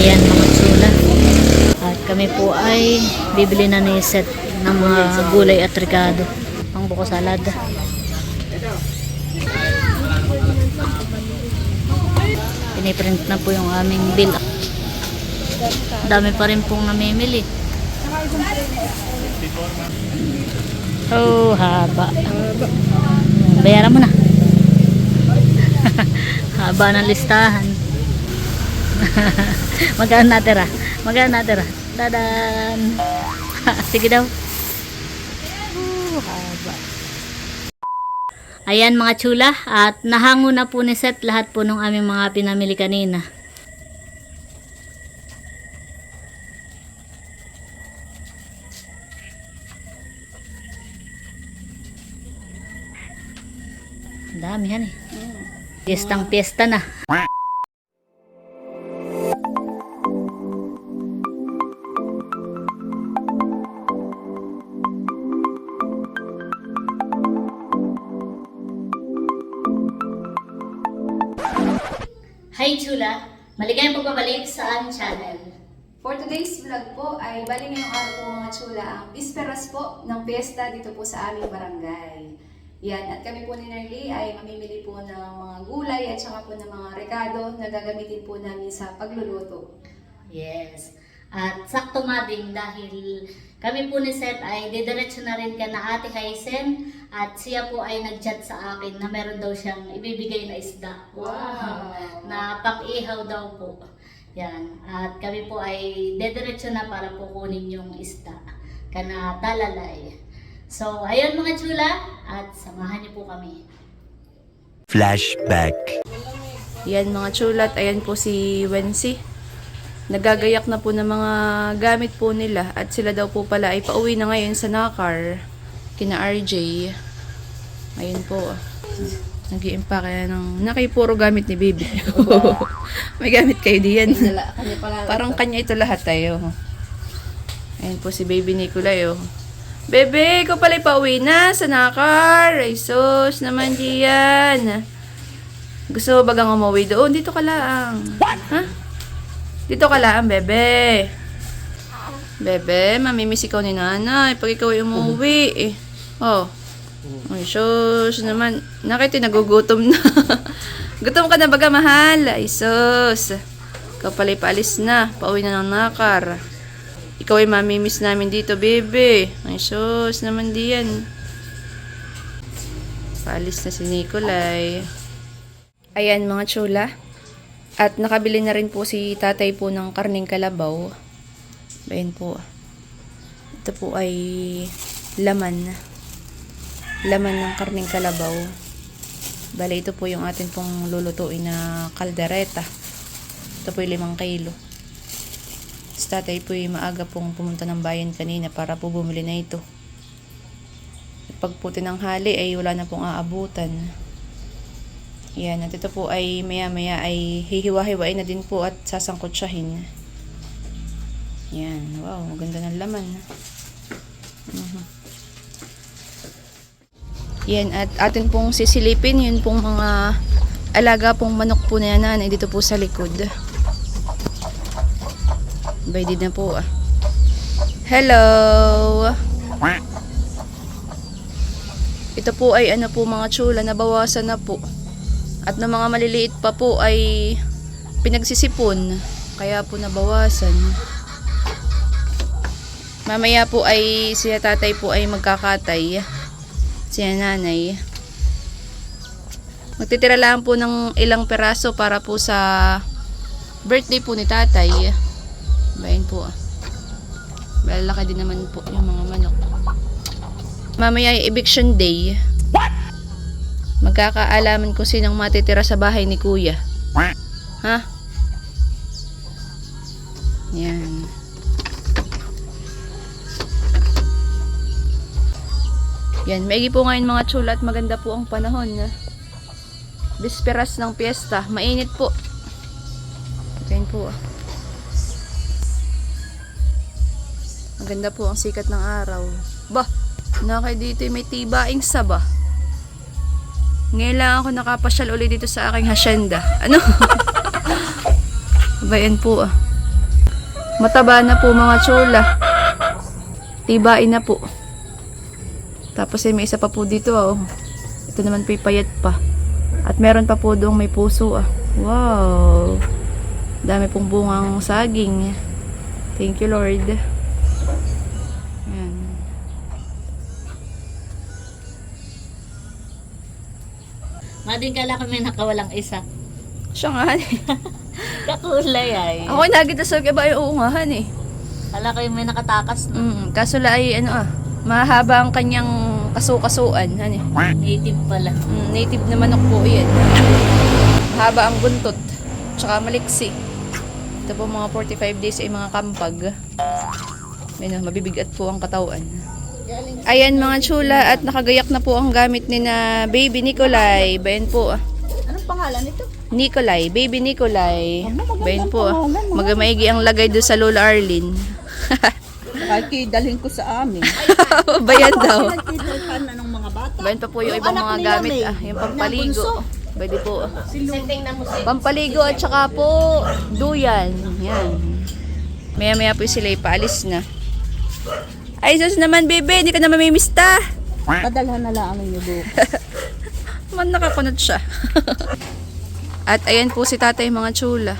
Ayan mga tsula. At kami po ay bibili na ni set ng mga gulay at ricado. Pang buko salad. Piniprint na po yung aming bill. Dami pa rin pong namimili. Oh, haba. Bayaran mo na. haba ng listahan. Magkano natira? Magkano natira? Dadan! Sige daw. Oh, haba. Ayan mga chula at nahango na po ni Seth lahat po ng aming mga pinamili kanina. Ang dami yan eh. Piyestang piyesta na. Maligayang pagbabalik sa aming channel. For today's vlog po ay bali ngayong araw po mga chula ang bisperas po ng piyesta dito po sa aming barangay. Yan, at kami po ni Nerly ay mamimili po ng mga gulay at saka po ng mga rekado na gagamitin po namin sa pagluluto. Yes. At sakto nga din dahil kami po ni Seth ay didiretso na rin ka na Ate Haisen at siya po ay nag-chat sa akin na meron daw siyang ibibigay na isda. Wow! Na pang-ihaw daw po. Yan. At kami po ay didiretso na para po kunin yung isda. Kana talalay. So, ayun mga chula at samahan niyo po kami. Flashback. Yan mga chulat, ayan po si Wensi. Nagagayak na po ng mga gamit po nila at sila daw po pala ay pauwi na ngayon sa Nakar kina RJ. Ayun po. nag iimpake ng nakay puro gamit ni Baby. May gamit kayo diyan. Parang kanya ito lahat tayo. Ayun po si Baby Nicolay oh. Bebe, ikaw pala pauwi na sa Nakar. Ay sus naman diyan. Gusto mo bagang umuwi doon? Dito ka lang. Ha? Dito ka lang, bebe. Bebe, mamimiss ikaw ni nanay pag ikaw ay umuwi. Eh. Oh. Ay, sus naman. Nakita, nagugutom na. Gutom ka na baga, mahal. Ay, sus. Ikaw pala'y paalis na. Pauwi na ng nakar. Ikaw ay mamimiss namin dito, bebe. Ay, sus naman diyan. Paalis na si Nicolay. Ayan mga chula. At nakabili na rin po si tatay po ng karning kalabaw. Ayan po. Ito po ay laman. Laman ng karning kalabaw. Bale, ito po yung atin pong lulutuin na kaldereta. Ito po yung limang kilo. Si tatay po yung maaga pong pumunta ng bayan kanina para po bumili na ito. Pag po tinanghali ay wala na pong aabutan. Yan, at ito po ay maya-maya ay hihiwa-hiwain na din po at sasangkotsahin. Yan, wow, maganda ng laman. Yan, at atin pong sisilipin, yun pong mga alaga pong manok po na nanay dito po sa likod. Baydid na po ah. Hello! Ito po ay ano po mga tsula, nabawasan na po. At ng mga maliliit pa po ay pinagsisipon. Kaya po nabawasan. Mamaya po ay siya tatay po ay magkakatay. Siya nanay. Magtitira lang po ng ilang peraso para po sa birthday po ni tatay. Bayan po ah. Malalaki din naman po yung mga manok. Mamaya ay eviction day. Magkakaalaman ko sinong matitira sa bahay ni kuya. Ha? Yan. Yan, maigi po ngayon mga chula at maganda po ang panahon. Na. Bisperas ng piyesta. Mainit po. Yan po. Maganda po ang sikat ng araw. Bah, nakay dito may tibaing saba. Ngayon lang ako nakapasyal ulit dito sa aking hasyenda. Ano? Bayan po ah. Mataba na po mga chula. Tibain na po. Tapos ay may isa pa po dito oh. Ito naman po payat pa. At meron pa po doong may puso ah. Wow. Dami pong bungang saging. Thank you Lord. Yan. Mading kala ko may nakawalang isa. Siya nga eh. Kakulay ay. Ako nagita sa kaba ay oo nga han eh. Kala yung may nakatakas na. Mm, kaso la ay ano ah. Mahaba ang kanyang kasukasuan. Eh. Native pala. Mm, native na manok po yan. Mahaba ang buntot. Tsaka maliksi. Ito po mga 45 days ay mga kampag. Ayun, mabibigat po ang katawan. Ayan mga chula at nakagayak na po ang gamit ni na baby Nikolay. Bayan po ah. Anong pangalan nito? Nikolay, baby Nikolay. Bayan po. Magamaigi ang lagay doon sa Lola Arlene. Kahit dalhin ko sa amin. Bayan daw. Pinagtitulpan na ng mga bata. Bayan pa po yung ibang mga gamit ah. Yung pampaligo. Pwede po. Pampaligo at saka po duyan. Yan. Maya maya po sila ipaalis na. Ay, sus naman, bebe. Hindi ka na mamimista. Padalhan na lang ang inyo buhok. Man nakakunot siya. At ayan po si tatay mga chula.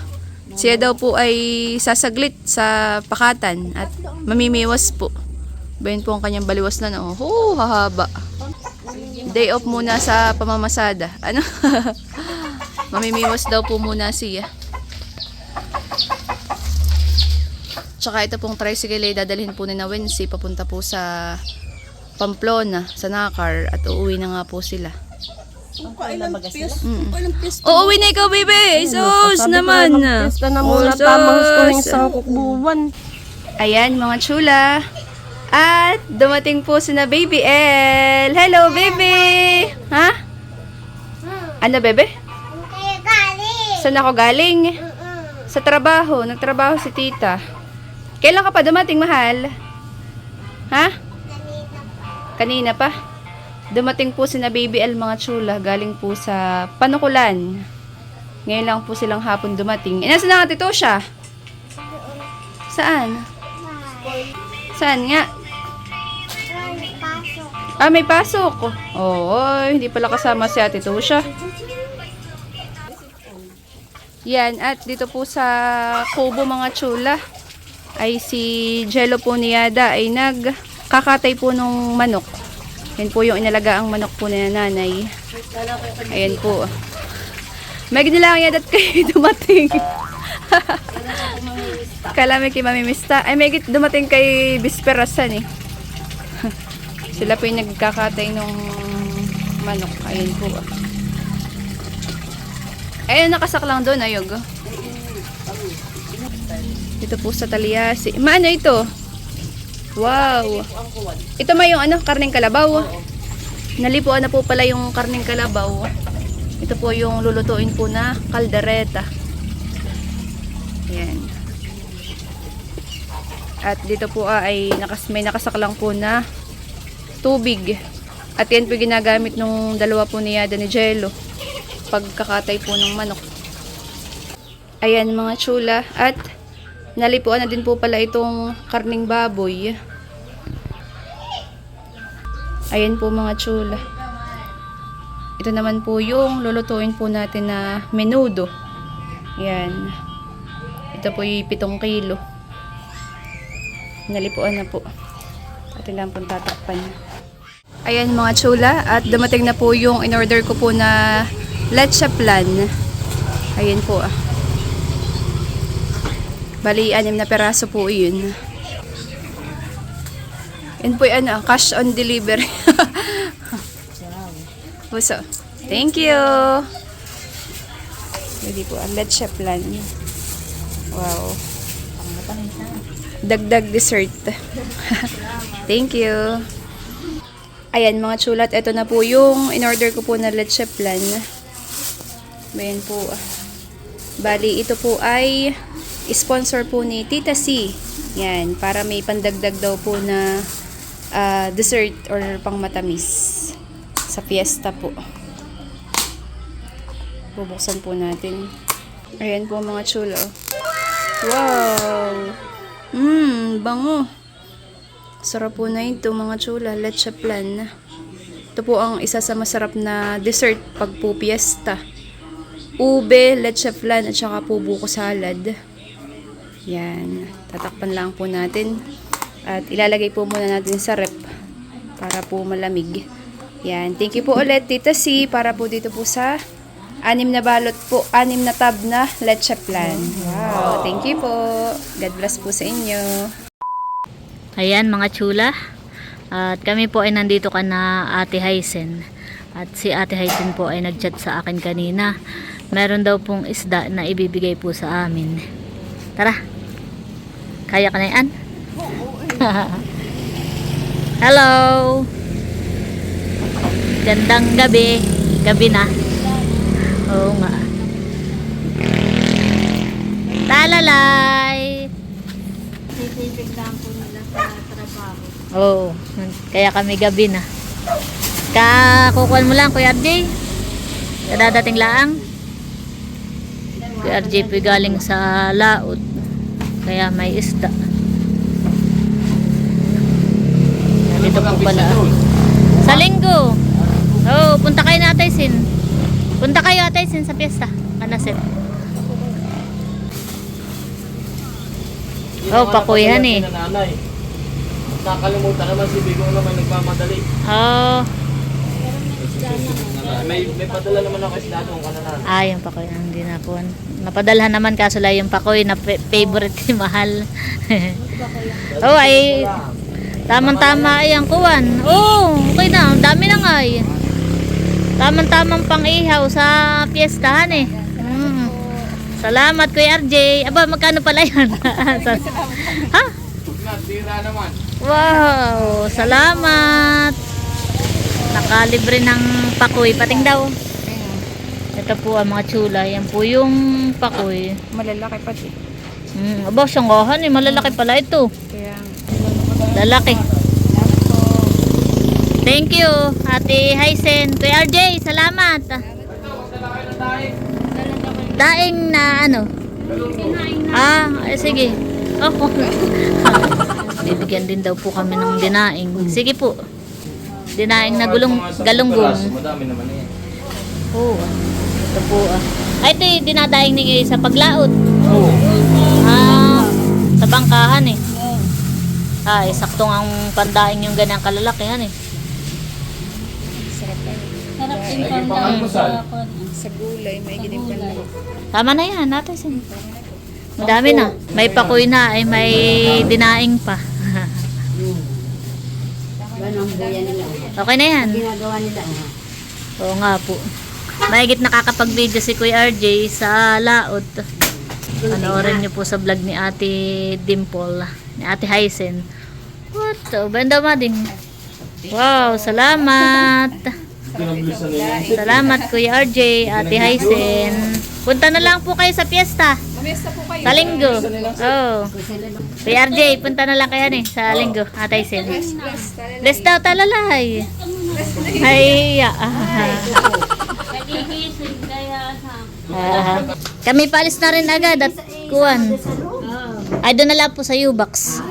Siya daw po ay sasaglit sa pakatan at mamimiwas po. Bayan po ang kanyang baliwas na. Oh, hahaba. Day off muna sa pamamasada. Ano? mamimiwas daw po muna siya. Tsaka ito pong tricycle ay dadalhin po ni na Wensi papunta po sa Pamplona, sa Nakar at uuwi na nga po sila. Kung kailan piyes, kung kailan piyes. Uuwi na ikaw, baby! Sus naman! Piyesta na muna, tamang gusto ng sangkok buwan. Ayan, mga chula. At dumating po si na baby El. Hello, baby! Ha? Ano, bebe? Saan ako galing? Sa trabaho. Nagtrabaho si tita. Kailan ka pa dumating, mahal? Ha? Kanina pa. Dumating po si na baby El mga chula. Galing po sa Panukulan. Ngayon lang po silang hapon dumating. Eh, nasa na nga tito siya? Saan? Saan nga? Ah, may pasok. Oo, hindi pala kasama si Ate Tusha. Yan, at dito po sa kubo mga chula ay si Jello po ni Yada ay nagkakatay po nung manok. Yan po yung inalaga ang manok po ni nanay. Ayan po. May ginilang Yada at kayo dumating. Kala may kay mamimista. Ay, may dumating kay Bisperasan eh. Sila po yung nagkakatay nung manok. Ayun po. Ayun, nakasak lang doon, ayog. Dito po sa Taliasi. Maano ito? Wow. Ito may yung ano, karning kalabaw. Nalipuan na po pala yung karning kalabaw. Ito po yung lulutuin po na kaldereta. Ayan. At dito po ah, ay nakas, may nakasaklang po na tubig. At yan po ginagamit nung dalawa po ni Yada ni Jello. Pagkakatay po ng manok. Ayan mga chula. At nalipuan na din po pala itong karning baboy. Ayan po mga chula. Ito naman po yung lulutuin po natin na menudo. Yan. Ito po yung pitong kilo. Nalipuan na po. Atin lang pong tatakpan. Ayan mga chula. At dumating na po yung in-order ko po na leche plan. Ayan po ah. Bali, anim na peraso po yun. Yun po yung ano, cash on delivery. Puso. Thank you. Pwede po ang leche plan. Wow. Dagdag dessert. Thank you. Ayan mga chulat, ito na po yung in-order ko po na leche plan. Ayan po. Bali, ito po ay sponsor po ni Tita C. Yan, para may pandagdag daw po na ah, dessert or pangmatamis sa fiesta po. Bubuksan po natin. Ayan po mga chulo. Wow! Mmm, bango. Sarap po na ito mga chula, leche plan. Ito po ang isa sa masarap na dessert pag po piyesta. Ube, leche flan, at saka po buko salad. Yan. Tatakpan lang po natin. At ilalagay po muna natin sa rep para po malamig. Yan. Thank you po ulit, Tita C, para po dito po sa anim na balot po, anim na tab na leche flan. Wow. Thank you po. God bless po sa inyo. Ayan mga chula. At kami po ay nandito ka na Ate Hysen. At si Ate Hysen po ay nagchat sa akin kanina. Meron daw pong isda na ibibigay po sa amin. Tara. Kaya ka na yan? Hello. Gandang gabi. Gabi na. Oo nga. Talalay. Oo. Kaya kami gabi na. Kakukuhan mo lang, Kuya RJ. Kadadating laang. Kuya RJ po galing sa laot. Kaya may isda. Dito po pala. Sa linggo. Oo, punta kayo na Ataysin. Punta kayo Ataysin sa piyesta. Kanasit. Oh, pakuyan eh. Nakalimutan naman si Bigong naman nagmamadali. Oh, May may padala naman ako isda doon kananan. ah, yung pakoy. ah, Hindi na po. Napadalhan naman kaso lang yung pakoy na fa- favorite ni Mahal. oh, ay tamang-tama ay ang kuwan. Oh, okay na. Ang dami na nga eh. Tamang-tamang pang-ihaw sa piyestahan eh. Mm. Salamat Kuya RJ. Aba, magkano pala yan? Ha? Tira naman. Wow, salamat. Nakalibre ng pakoy. Pating daw. Ito po ang mga chula. Yan po yung pakoy. Malalaki pati. Mm, aba, siyanggahan eh. Malalaki pala ito. Kaya, Lalaki. Thank you, Ate Hysen. Kuya RJ, salamat. Daing na ano? Ah, ay, sige. Oh. Bibigyan din daw po kami ng dinaing. Sige po. Dinaing na gulong, galunggong. Madami naman eh. Oo. Ito po ah. Ay, ito yung dinadaing ni sa paglaot. Oo. Ah, sa bangkahan eh. Ah, eh, saktong ang pandaing yung ganyang kalalakihan eh. Naging pangalmusal. sa gulay, may ginimpan na. Tama na yan, natin sin. Madami na. May pakoy na, ay may dinaing pa. Okay na yan. Ginagawa nila. Oo nga po. Mahigit nakakapag-video si Kuya RJ sa laot. Panoorin niyo po sa vlog ni Ate Dimple, ni Ate Hysen. What? Oh, banda mading. Wow, salamat. Nila. Salamat Kuya RJ, Ate Hysen. Punta na lang po kayo sa piyesta. Mamesta po kayo. Sa linggo. Oh. Kuya RJ, punta na lang kayo ni sa linggo, Ate Hysen. Bless daw talalay. Ay, ah. Ah, kami paalis na rin agad at kuwan. Ay, doon na lang po sa U-Box.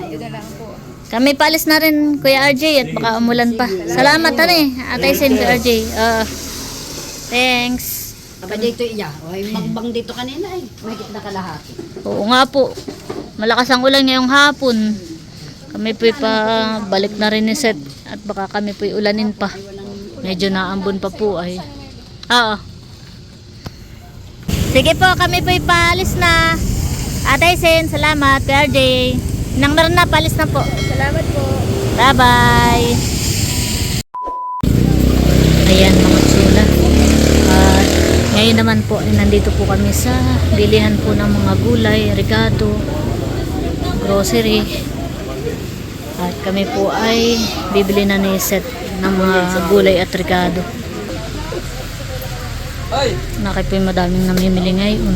Kami paalis na rin, Kuya RJ, at baka umulan pa. Salamat, tani. Atay sin, Kuya RJ. Ah, thanks. Aba dito iya. O, ay magbang dito kanina ay. Mahigit na kalahati. Oo nga po. Malakas ang ulan ngayong hapon. Kami po'y pa balik na rin ni Seth at baka kami po'y ulanin pa. Medyo naambon pa po ay. Oo. Sige po, kami po'y paalis na. Atay Sen, salamat. Kuya RJ. Nang meron na, paalis na po. Salamat po. Bye-bye. Ayan mga tsula. At ngayon naman po ay nandito po kami sa bilihan po ng mga gulay, regado, grocery. At kami po ay bibili na ni Seth ng mga gulay at regado. Ay! Nakay po yung madaming namimili ngayon.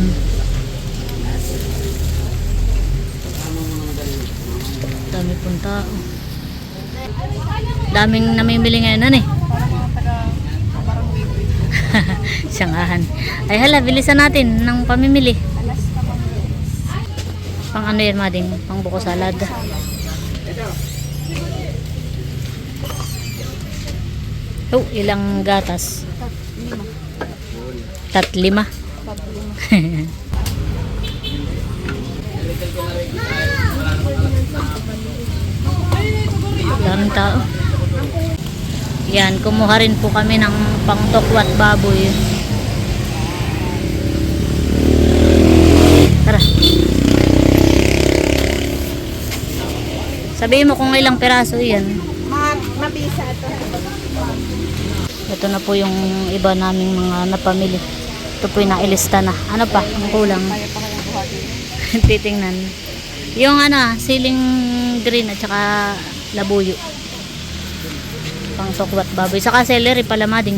Dami pong tao. Daming namimili ngayon, ano eh. Siyanggahan. Ay hala, bilisan natin ng pamimili. Pang ano yan, mading? Pang buko salad. Oh, ilang gatas? Tat lima. Daming tao. Yan, kumuha rin po kami ng pangtokwat baboy. Tara. Sabihin mo kung ilang peraso yan. Mabisa ito. Ito na po yung iba naming mga napamili. Ito po yung nailista na. Ano pa? Ang kulang. Titingnan. Yung ano, siling green at saka labuyo. Pang sokwat baboy. Saka celery pala mading.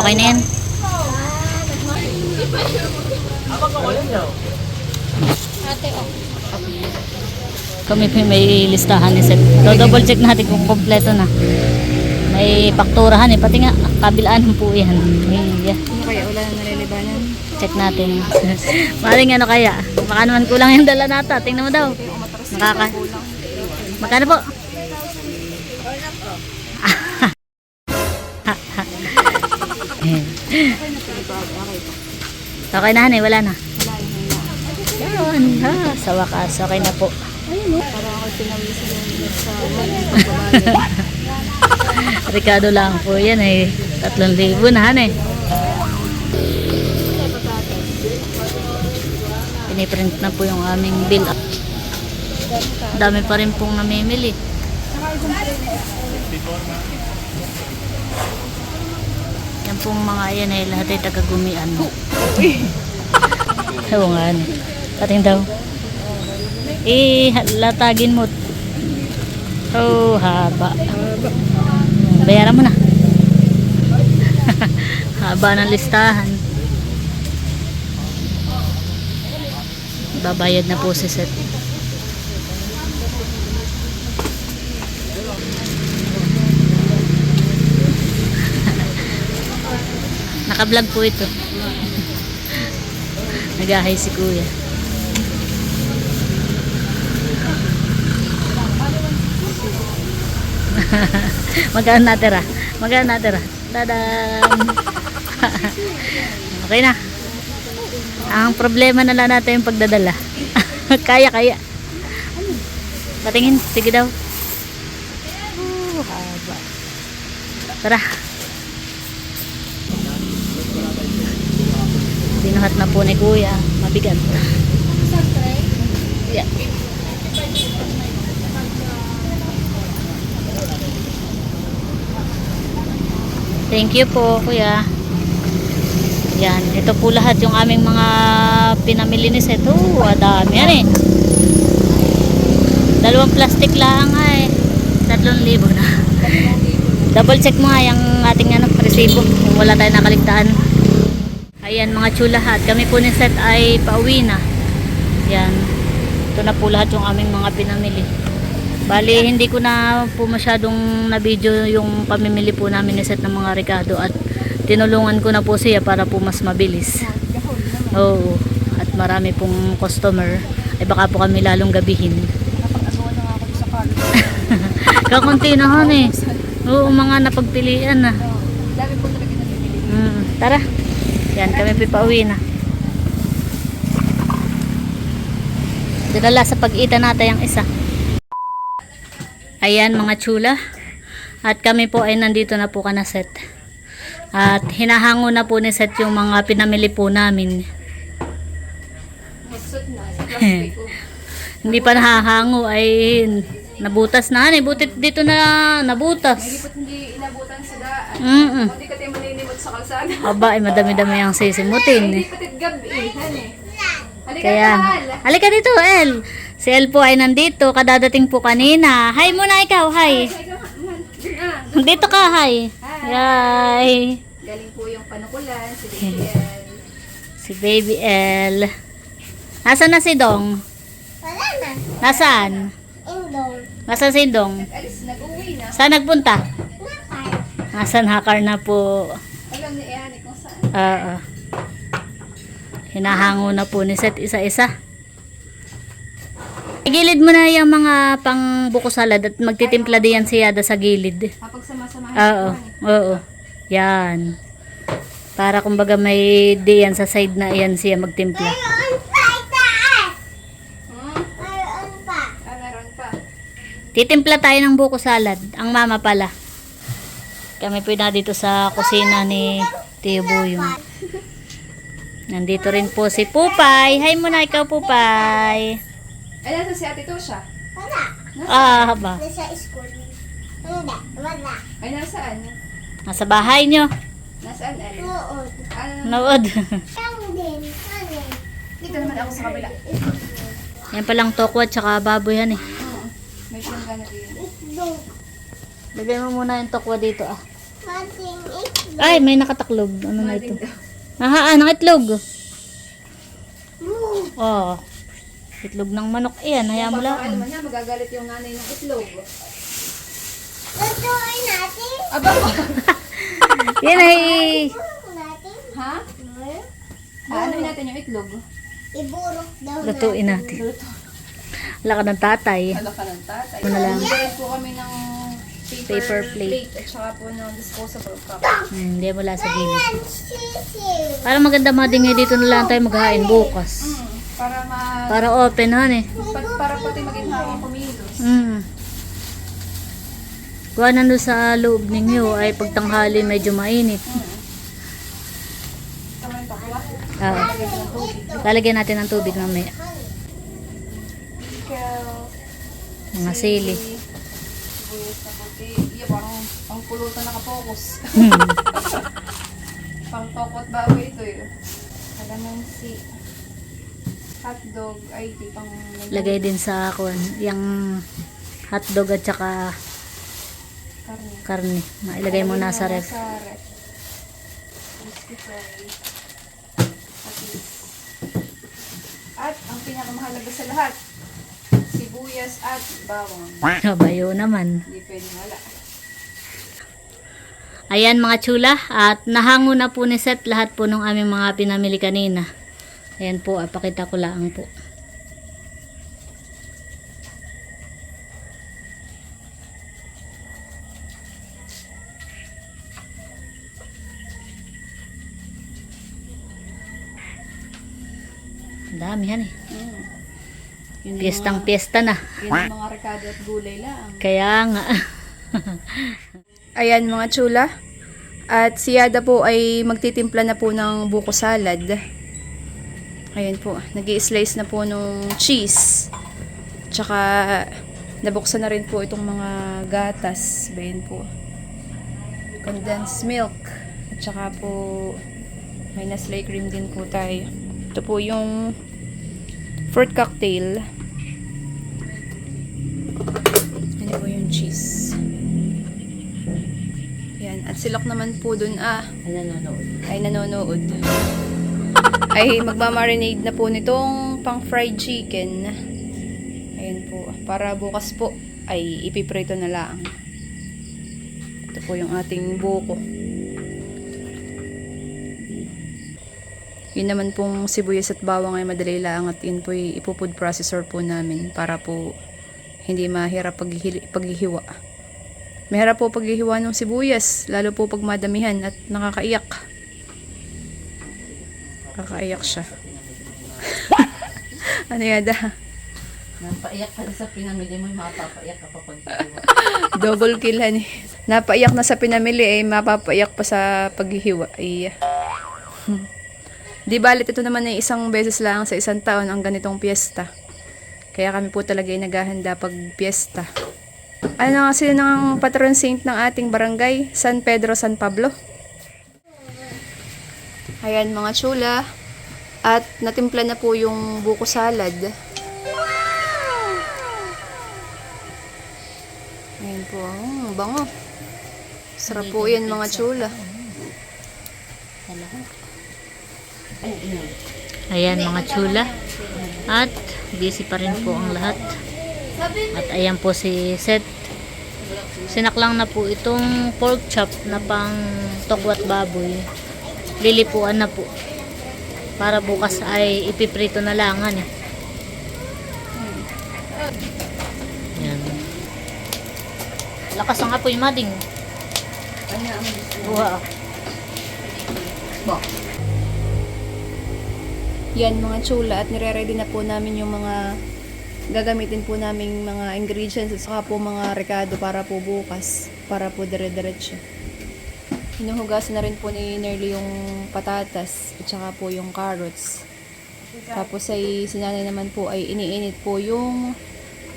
Okay na yan. Kami po may listahan ni Seth. So, double check natin kung kompleto na. May pakturahan eh. Pati nga, kabilaan po yan. Yeah. Ano kaya wala na nalilibanan? Check natin. Maring ano kaya? Baka naman kulang yung dala nata. Tingnan mo daw. Nakaka... Magkano po? okay na, honey. Wala na. Yun. Ha, sa wakas. Okay na po. Ricardo lang po yan eh. Tatlong libo na, honey. Piniprint na po yung aming bill. Dami pa rin pong namimili. Yan pong mga yan ay lahat ay tagagumian. Oo nga. ano. Pating daw. Eh, latagin mo. Oh, haba. Bayaran mo na. haba ng listahan. Babayad na po si Seth. Naka-vlog po ito. Nagahay si Kuya. Magkano natira? Magkano natira? Tadam! okay na. Ang problema na lang natin yung pagdadala. kaya, kaya. Patingin, sige daw. Oh, haba. Tara. Binuhat na po ni Kuya. Mabigat. Yeah. Thank you po, Kuya. Yan, ito po lahat yung aming mga pinamili ni Seth. Ah, dami yan eh. Dalawang plastic lang ay. Tatlong libo na. Double check mo nga yung ating ano, resibo kung wala tayong nakaligtaan. Ayan mga chula hat. Kami po ni Seth ay pauwi na. Yan. Ito na po lahat yung aming mga pinamili. Bali, hindi ko na po masyadong na-video yung pamimili po namin ni Seth ng mga Ricardo at tinulungan ko na po siya para po mas mabilis. Oo. At marami pong customer. Ay baka po kami lalong gabihin. Kakunti na hon eh. Oo, mga napagpilian na. Mm, tara. Yan, kami pipauwi na. Dinala sa pag-ita natin yung isa. Ayan mga chula. At kami po ay nandito na po kana set. At hinahango na po ni set yung mga pinamili po namin. Hindi pa nahahango ay nabutas na. Ano, butit dito na nabutas. Hindi inabutan sa daan. Mm Hindi ka tayo sa kalsada. Aba, ay madami-dami ang sisimutin. Halika Kaya, halika dito, El. Si El po ay nandito, kadadating po kanina. Hi muna ikaw, hi. Dito ka, hi. Hi. Galing po yung panukulan, si Baby Si Baby El. Nasaan na si Dong? Wala na. Nasaan? Indong. Nasaan si Dong? Alis, nag-uwi na. Saan nagpunta? Nakar. Nasa nakar na po. Alam ni Ian kung saan. Oo. Hinahango na po ni Seth isa-isa. Igilid mo na yung mga pang buko salad at magtitimpla din yan si Yada sa gilid. Kapag sama-samahin Oo. Oo. Yan. Para kumbaga may diyan sa side na yan siya magtimpla. Hmm? Ah. Titimpla tayo ng buko salad. Ang mama pala. Kami po na dito sa kusina ni Tio Buyong. Nandito rin po si Pupay. Hi muna ikaw, Pupay. Ay, nasa si Ate Tosha. Ah, ba. Nasa school. Hindi, wala. Ay, nasaan? Nasa bahay nyo. Nasaan, Ali? Oo. Ano? Nood. Ang din. Dito naman ako sa kabila. Yan palang tokwa at saka baboy yan eh. Oo. May pinagana din. Itlog. Lagay mo muna yung tokwa dito ah. Mating itlog. Ay, may nakataklob. Ano na ito? Daw. Ah, ah, ng itlog. Moo. Oh. Itlog ng manok. Ayan, hayaan mo lang. man niya, magagalit yung nanay ng itlog. Lutuin natin. Aba! Yan ay... Ha? Ano natin yung itlog? Iburok daw Lutuin natin. Laka ng tatay. Hala ka ng tatay. Ano lang? Bigyan po kami ng paper, Paper plate. at saka po ng disposable cup. Hmm, Hindi mo lang sa gilid. Ayan, sisiw. Para maganda mga dingi dito na lang tayo maghain bukas. Mm, para ma... Para open han eh. pa- para pati maging hawang kumilos. Mm. Kuha nando sa loob ninyo ay pagtanghali medyo mainit. Tama yung pakwa. Ah. Lalagyan natin ng tubig mamaya. Mga sili. Na. Iya, parang pang pulutan nakapokus. Hmm. pang tokot baboy ito eh. Kalamansi. Hotdog. Ay, di pang... Lagay din sa kun, yung hotdog at saka Karne. karne. Mailagay mo na sa ref. Sa ref. At ang pinakamahalaga sa lahat, sibuyas at bawang. Bayo naman. Hindi pwedeng wala. Ayan mga chula, at nahango na po ni Seth lahat po ng aming mga pinamili kanina. Ayan po, apakita ko lang po. Dami yan eh. Mm. Yun Piyestang mga- piyesta na. Yun mga rekado at gulay lang. Kaya nga. Ayan mga chula. At si Yada po ay magtitimpla na po ng buko salad. Ayan po, nag slice na po nung cheese. Tsaka nabuksan na rin po itong mga gatas. Bayan po. Condensed milk. At tsaka po may Nestle cream din po tayo. Ito po yung fruit cocktail. Ano po yung cheese. Yan. At silok naman po dun ah, ay nanonood. Ay magmamarinade na po nitong pang fried chicken. Ayan po. Para bukas po ay ipiprito na lang. Ito po yung ating buko. Yun naman pong sibuyas at bawang ay madali lang at yun po ay ipofood processor po namin para po hindi mahirap paghihili- paghihiwa. Mahirap po paghihiwa ng sibuyas, lalo po pag madamihan at nakakaiyak. Nakakaiyak siya. ano yada? Napaiyak ka sa pinamili mo, mapapaiyak ka pa pag Double kill han eh. Napaiyak na sa pinamili eh, mapapaiyak pa sa paghihiwa. Ay. Hmm. Di balit ito naman ay isang beses lang sa isang taon ang ganitong piyesta. Kaya kami po talaga ay naghahanda pag piyesta. Ano nga sila ng patron saint ng ating barangay? San Pedro, San Pablo. Ayan mga chula. At natimpla na po yung buko salad. Ayan po. Oh, bango. Sarap po yan mga chula. Ayan mga chula. At busy pa rin po ang lahat. At ayan po si Seth. sinaklang na po itong pork chop na pang tokwat baboy. Lilipuan na po. Para bukas ay ipiprito na langan eh. Yan. Lakas ang apoy mading. Buha. Yan mga chula at nire-ready na po namin yung mga gagamitin po naming mga ingredients at saka po mga rekado para po bukas para po dire-diretso. Hinuhugasan na rin po ni Nerly yung patatas at saka po yung carrots. Tapos ay sinanay naman po ay iniinit po yung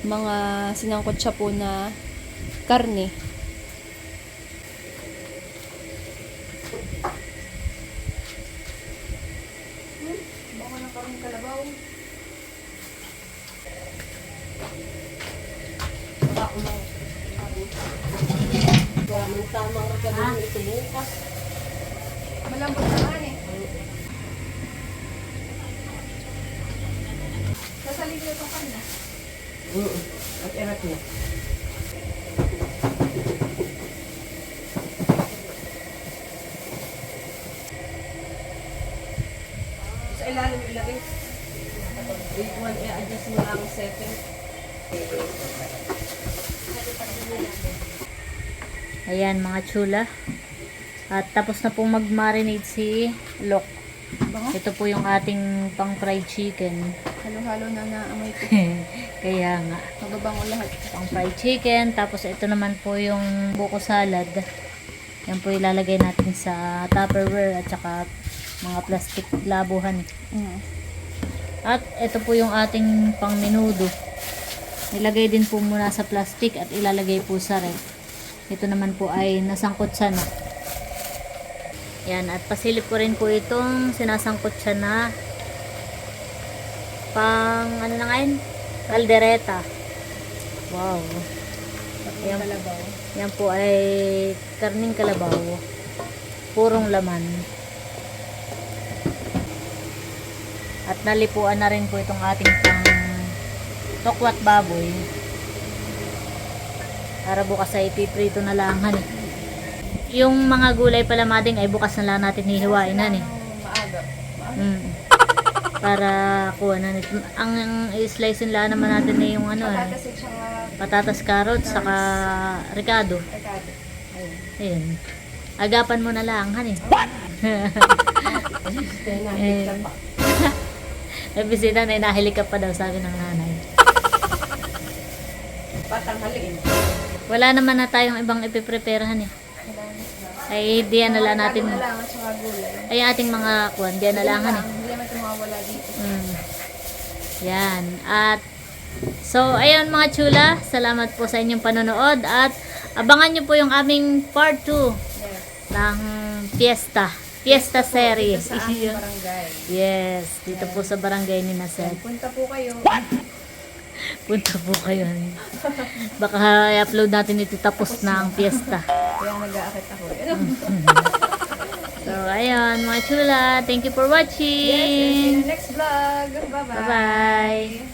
mga sinangkot siya po na karne. Malambot naman eh. Sasalin niyo itong kanya. At erat niya. Sa ilalim ilagay. Grade 1, i-adjust mo lang ang setting. Ayan mga chula. At tapos na pong mag-marinate si Lok. Ito po yung ating pang fried chicken. Halo-halo na naamoy ko. Kaya nga. Mababango lahat. Pang fried chicken. Tapos ito naman po yung buko salad. Yan po ilalagay natin sa tupperware at saka mga plastic labuhan. Mm. At ito po yung ating pang menudo. Nilagay din po muna sa plastic at ilalagay po sa ref. Ito naman po ay nasangkot siya na. Yan, at pasilip ko rin po itong sinasangkot siya na pang ano na ngayon? Kaldereta. Wow. Yan, yan po ay karning kalabaw. Purong laman. At nalipuan na rin po itong ating pang tokwat baboy. Para bukas ay ipiprito na lang han. Yung mga gulay pala mading ay bukas na lang natin hihiwain han eh. Mm. Para kuha na nito. Ang, ang i-slice lang naman natin na yung ano eh. Patatas carrots, saka ricado. Ayun. Agapan mo na lang han eh. eh. May bisita na inahilik ka pa daw sabi ng nanay. Patanghaliin. Wala naman na tayong ibang ipipreparahan eh. Ay, diyan na lang natin. Ay, ating mga kuwan, diyan na lang han eh. Hindi naman ito mawawala dito. Mm. Yan. At, so, ayun mga chula, salamat po sa inyong panonood at abangan nyo po yung aming part 2 Yes. ng Fiesta. Fiesta series. Sa aming barangay. yes, dito po sa barangay ni Nasel. Punta po kayo. Punta po kayo. Baka i-upload natin ito tapos na ang fiesta. Kaya nag-aakit ako. Ano? So, ayun, mga chula. Thank you for Yes, and see you watching. in the next vlog. Bye-bye. Bye-bye.